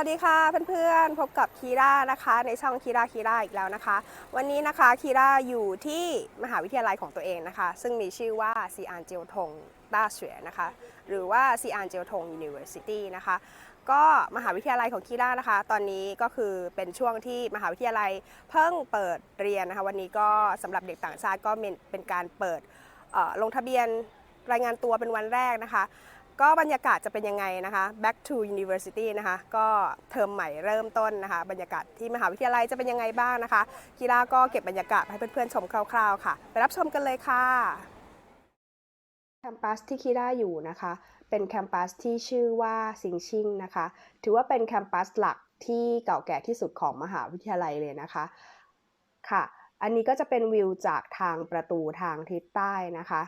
วัสดีค่ะเพื่อนๆ พบกับคีร่านะคะ ในช่องคีร่าคีร่าอีกแล้วนะคะ วันนี้นะคะคีร่าอยู่ที่มหาวิทยาลัยของตัวเองนะคะ ซึ่งมีชื่อว่าซีอานเจียวทงต้าเสวยนะคะ หรือว่าซีอานเจียวทง University นะคะ ก็มหาวิทยาลัยของคีร่านะคะ ตอนนี้ก็คือเป็นช่วงที่มหาวิทยาลัยเพิ่งเปิดเรียนนะคะ วันนี้ก็สำหรับเด็กต่างชาติก็เป็นการเปิดลงทะเบียนรายงานตัวเป็นวันแรกนะคะ ก็บรรยากาศจะเป็นยังไงนะคะ back to university นะคะ ก็เทอมใหม่เริ่มต้นนะคะ บรรยากาศที่มหาวิทยาลัยจะเป็นยังไงบ้างนะคะกีฬาก็เก็บบรรยากาศให้เพื่อนๆชมคร่าวๆค่ะ ไปรับชมกันเลยค่ะแคมปัสที่คีร่าอยู่นะคะ เป็นแคมปัสที่ชื่อว่าซิงชิงนะคะ ถือว่าเป็นแคมปัสหลักที่เก่าแก่ที่สุดของมหาวิทยาลัยเลยนะคะค่ะ อันนี้ก็จะเป็นวิวจากทางประตูทางทิศใต้นะคะ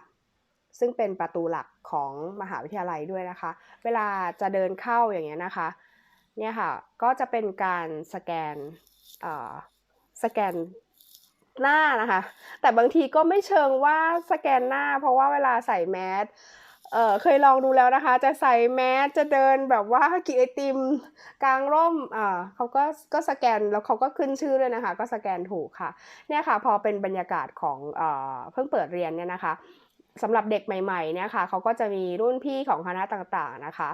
ซึ่งเป็นประตูหลักของมหาวิทยาลัยด้วยนะคะ เวลาจะเดินเข้าอย่างเงี้ยนะคะ เนี่ยค่ะ ก็จะเป็นการสแกนอ่อสแกนหน้านะคะ แต่บางทีก็ไม่เชิงว่าสแกนหน้า เพราะว่าเวลาใส่แมสเอ่อเคยลองดูแล้วนะคะ จะใส่แมสจะเดินแบบว่ากินไอติมกลางร่มอ่าเขาก็ก็สแกนแล้วเขาก็ขึ้นชื่อด้วยนะคะ ก็สแกนถูกค่ะ เนี่ยค่ะ พอเป็นบรรยากาศของเอ่อเพิ่งเปิดเรียนเนี่ยนะคะ สำหรับเด็กใหม่ๆเนี่ยค่ะเขาก็จะมีรุ่นพี่ของคณะต่างๆนะคะ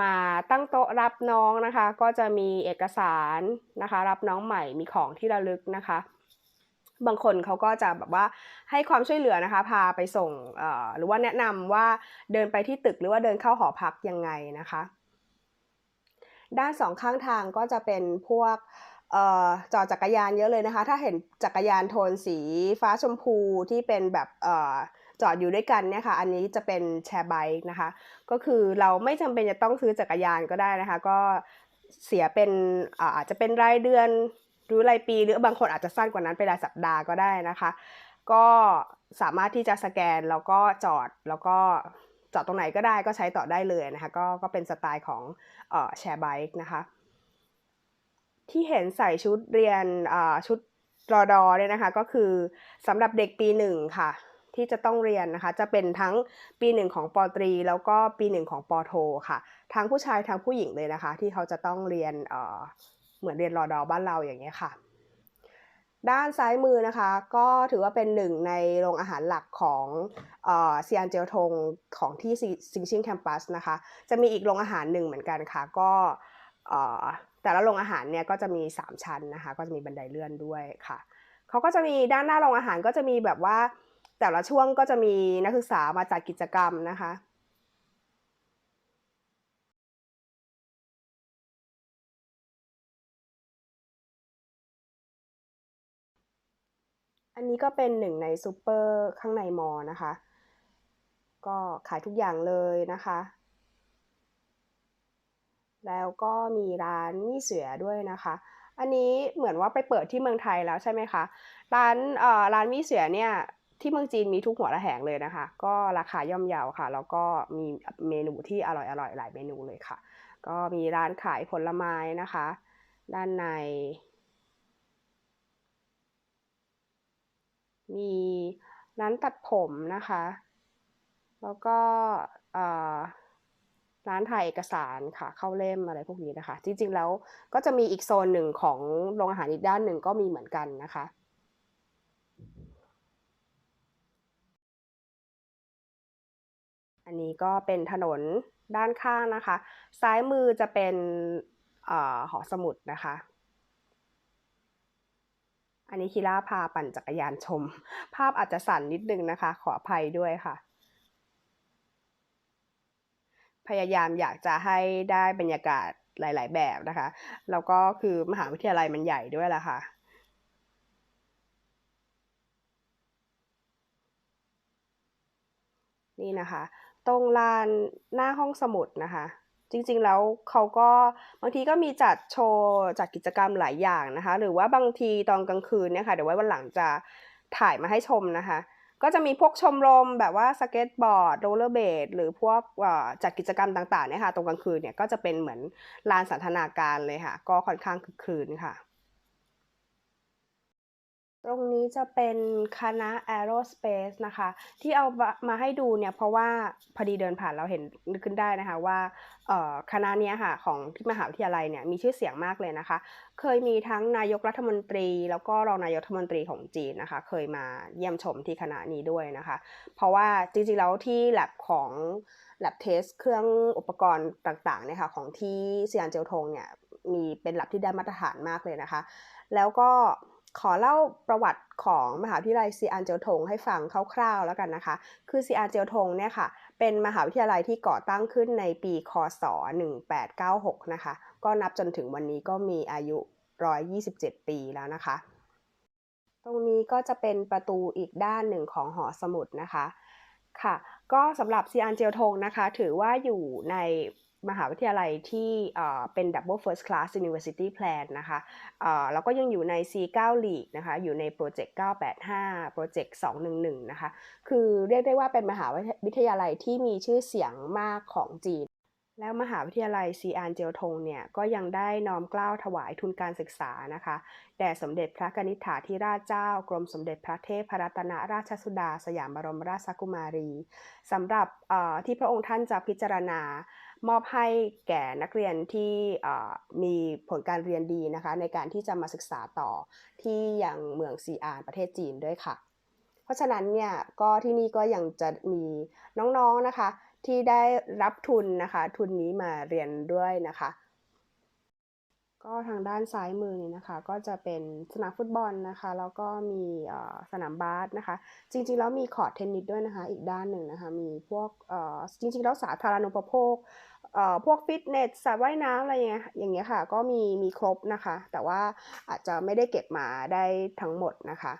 มาตั้งโต๊ะรับน้องนะคะ ก็จะมีเอกสารนะคะ รับน้องใหม่มีของที่ระลึกนะคะ บางคนเขาก็จะแบบว่าให้ความช่วยเหลือนะคะ พาไปส่งหรือว่าแนะนำว่าเดินไปที่ตึกหรือว่าเดินเข้าหอพักยังไงนะคะ ด้านสองข้างทางก็จะเป็นพวกออจอดจักรยานเยอะเลยนะคะ ถ้าเห็นจักรยานโทนสีฟ้าชมพูที่เป็นแบบ จอดอยู่ด้วยกันเนี่ยค่ะ อันนี้จะเป็นแชร์ไบค์นะคะ ก็คือเราไม่จำเป็นจะต้องซื้อจักรยานก็ได้นะคะ ก็เสียเป็นอาจจะเป็นรายเดือนหรือรายปี หรือบางคนอาจจะสั้นกว่านั้นเป็นรายสัปดาห์ก็ได้นะคะ ก็สามารถที่จะสแกนแล้วก็จอดแล้วก็จอดตรงไหนก็ได้ก็ใช้ต่อได้เลยนะคะ ก็ก็เป็นสไตล์ของอแชร์ไบค์นะคะ ที่เห็นใส่ชุดเรียนชุดรอดอเนี่ยนะคะ ก็คือสำหรับเด็กปีหนึ่งค่ะ ที่จะต้องเรียนนะคะ จะเป็นทั้งปีหนึ่งของปอตรี แล้วก็ปีหนึ่งของปอโทค่ะ ทั้งผู้ชายทั้งผู้หญิงเลยนะคะ ที่เขาจะต้องเรียนเเหมือนเรียนรอดอบ้านเราอย่างเงี้ยค่ะด้านซ้ายมือนะคะ ก็ถือว่าเป็นหนึ่งในโรงอาหารหลักของเซียนเจียวทงของที่ซิงชิงแคมปัสนะคะ จะมีอีกโรงอาหารหนึ่งเหมือนกันค่ะ ก็แต่ละโรงอาหารเนี่ยก็จะมี 3 ชั้นนะคะ ก็จะมีบันไดเลื่อนด้วยค่ะ เขาก็จะมีด้านหน้าโรงอาหารก็จะมีแบบว่า แต่ละช่วงก็จะมีนักศึกษามาจัดกิจกรรมนะคะอันนี้ก็เป็นหนึ่งในซูเปอร์ข้างในมอนะคะ ก็ขายทุกอย่างเลยนะคะ แล้วก็มีร้านมี่เสือด้วยนะคะ อันนี้เหมือนว่าไปเปิดที่เมืองไทยแล้วใช่ไหมคะ ร้านเอ่อร้านมี่เสือเนี่ย ที่เมืองจีนมีทุกหัวระแหงเลยนะคะ ก็ราคาย่อมเยาค่ะ แล้วก็มีเมนูที่อร่อยอร่อยหลายเมนูเลยค่ะ ก็มีร้านขายผลไม้นะคะ ด้านใน มีร้านตัดผมนะคะ แล้วก็ร้านถ่ายเอกสารค่ะ เข้าเล่มอะไรพวกนี้นะคะ จริงๆแล้วก็จะมีอีกโซนหนึ่งของโรงอาหารอีกด้านหนึ่งก็มีเหมือนกันนะคะ อันนี้ก็เป็นถนนด้านข้างนะคะ ซ้ายมือจะเป็นเอ่อหอสมุดนะคะ อันนี้คิร่าพาปั่นจักรยานชม ภาพอาจจะสั่นนิดนึงนะคะ ขออภัยด้วยค่ะ พยายามอยากจะให้ได้บรรยากาศหลาย ๆ แบบนะคะ แล้วก็คือมหาวิทยาลัยมันใหญ่ด้วยล่ะค่ะนี่นะคะ ตรงลานหน้าห้องสมุดนะคะ จริงๆแล้วเขาก็บางทีก็มีจัดโชว์จัดกิจกรรมหลายอย่างนะคะ หรือว่าบางทีตอนกลางคืนเนี่ยค่ะเดี๋ยวไว้วันหลังจะถ่ายมาให้ชมนะคะ ก็จะมีพวกชมรมแบบว่าสเก็ตบอร์ดโรลเลอร์เบดหรือพวกจัดกิจกรรมต่างๆเนี่ยค่ะตรงกลางคืนเนี่ยก็จะเป็นเหมือนลานสันทนาการเลยค่ะ ก็ค่อนข้างคึกคืนค่ะ ตรงนี้จะเป็นคณะ Aerospace นะคะ ที่เอามาให้ดูเนี่ย เพราะว่าพอดีเดินผ่านเราเห็นนึกขึ้นได้นะคะว่าคณะนี้ค่ะของที่มหาวิทยาลัยเนี่ยมีชื่อเสียงมากเลยนะคะ เคยมีทั้งนายกรัฐมนตรี แล้วก็รองนายกรัฐมนตรีของจีนนะคะ เคยมาเยี่ยมชมที่คณะนี้ด้วยนะคะ เพราะว่าจริงๆแล้วที่ lab ของ lab test เครื่องอุปกรณ์ต่างๆเนี่ยค่ะของที่เซียนเจียวทงเนี่ยมีเป็น lab ที่ได้มาตรฐานมากเลยนะคะ แล้วก็ ขอเล่าประวัติของมหาวิทยาลัยซีอานเจียวทงให้ฟังคร่าวๆแล้วกันนะคะ คือซีอานเจียวทงเนี่ยค่ะ เป็นมหาวิทยาลัยที่ก่อตั้งขึ้นในปีคศ 1896 นะคะ ก็นับจนถึงวันนี้ก็มีอายุ 127 ปีแล้วนะคะ ตรงนี้ก็จะเป็นประตูอีกด้านหนึ่งของหอสมุดนะคะ ค่ะ ก็สำหรับซีอานเจียวทงนะคะ ถือว่าอยู่ใน มหาวิทยาลัยที่เป็น Double First Class University Plan นะคะเอ่อแล้วก็ยังอยู่ใน C9 League นะคะอยู่ในโปรเจกต์ 985 โปรเจกต์ 211 นะคะ คือเรียกได้ว่าเป็นมหาวิทยาลัยที่มีชื่อเสียงมากของจีน แล้วมหาวิทยาลัยซีอานเจียวทงเนี่ยก็ยังได้น้อมเกล้าถวายทุนการศึกษานะคะแด่สมเด็จพระกนิษฐาธิราชเจ้ากรมสมเด็จพระเทพรัตนราชสุดา สยามบรมราชกุมารีสำหรับที่พระองค์ท่านจะพิจารณามอบให้แก่นักเรียนที่มีผลการเรียนดีนะคะในการที่จะมาศึกษาต่อที่อยังเมืองซีอานประเทศจีนด้วยค่ะ เพราะฉะนั้นเนี่ยก็ที่นี่ก็ยังจะมีน้องๆนะคะ ที่ได้รับทุนนะคะ ทุนนี้มาเรียนด้วยนะคะ ก็ทางด้านซ้ายมือนี่นะคะ ก็จะเป็นสนามฟุตบอลนะคะ แล้วก็มีสนามบาสนะคะ จริงๆแล้วมีคอร์ตเทนนิสด้วยนะคะ อีกด้านหนึ่งนะคะ มีพวกจริงๆแล้วสาธารณูปโภคเอ่อพวกฟิตเนสสระว่ายน้ำอะไรอย่างเงี้ยอย่างเงี้ยค่ะ ก็มีมีครบนะคะ แต่ว่าอาจจะไม่ได้เก็บมาได้ทั้งหมดนะคะ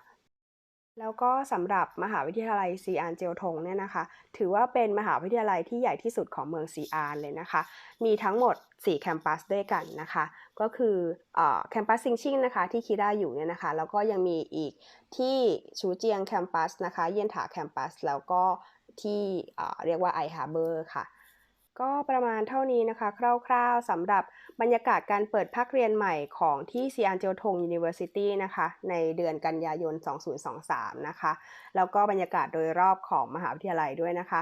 แล้วก็สำหรับมหาวิทยาลัยซีอานเจียวทงเนี่ยนะคะ ถือว่าเป็นมหาวิทยาลัยที่ใหญ่ที่สุดของเมืองซีอานเลยนะคะ มีทั้งหมด 4 แคมปัสด้วยกันนะคะ ก็คืออแคมปัสซิงชิงนะคะที่คิราอยู่เนี่ยนะคะ แล้วก็ยังมีอีกที่ชูเจียงแคมปัสนะคะ เยี่ยนถาแคมปัส แล้วก็ที่เอ่อเรียกว่าไอฮาร์เบอร์ค่ะ ก็ประมาณเท่านี้นะคะ คร่าวๆสำหรับบรรยากาศการเปิดภาคเรียนใหม่ของที่ซีอานเจียวทง University นะคะ ในเดือนกันยายน 2023 นะคะ แล้วก็บรรยากาศโดยรอบของมหาวิทยาลัยด้วยนะคะ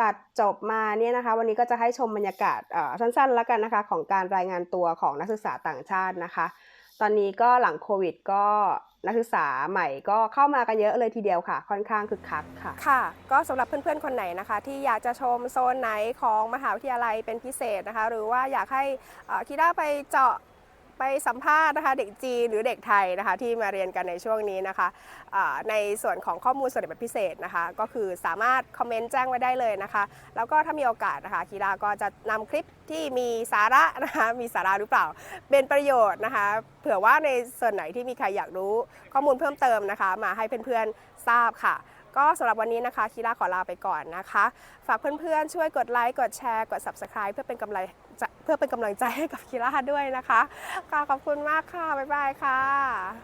ตัดจบมาเนี่ยนะคะ วันนี้ก็จะให้ชมบรรยากาศสั้นๆแล้วกันนะคะ ของการรายงานตัวของนักศึกษาต่างชาตินะคะ ตอนนี้ก็หลังโควิดก็นักศึกษาใหม่ก็เข้ามากันเยอะเลยทีเดียวค่ะ ค่อนข้างคึกคักค่ะ ค่ะ ก็สำหรับเพื่อนๆคนไหนนะคะ ที่อยากจะชมโซนไหนของมหาวิทยาลัยเป็นพิเศษนะคะ หรือว่าอยากให้คิด้าไปเจาะ ไปสัมภาษณ์นะคะ เด็กจีนหรือเด็กไทยนะคะ ที่มาเรียนกันในช่วงนี้นะคะอ่าในส่วนของข้อมูลส่วนแบบพิเศษนะคะ ก็คือสามารถคอมเมนต์แจ้งไว้ได้เลยนะคะ แล้วก็ถ้ามีโอกาสนะคะคีราก็จะนำคลิปที่มีสาระนะคะมีสาระหรือเปล่า เป็นประโยชน์นะคะ เผื่อว่าในส่วนไหนที่มีใครอยากรู้ข้อมูลเพิ่มเติมนะคะ มาให้เพื่อนๆทราบค่ะก็สำหรับวันนี้นะคะคีราขอลาไปก่อนนะคะ ฝากเพื่อนๆ ช่วยกดไลค์ กดแชร์ กด Subscribe เพื่อเป็นกำลังใจ เพื่อเป็นกำลังใจให้กับคีราด้วยนะคะค่ะขอบคุณมากค่ะ บ๊ายบายค่ะ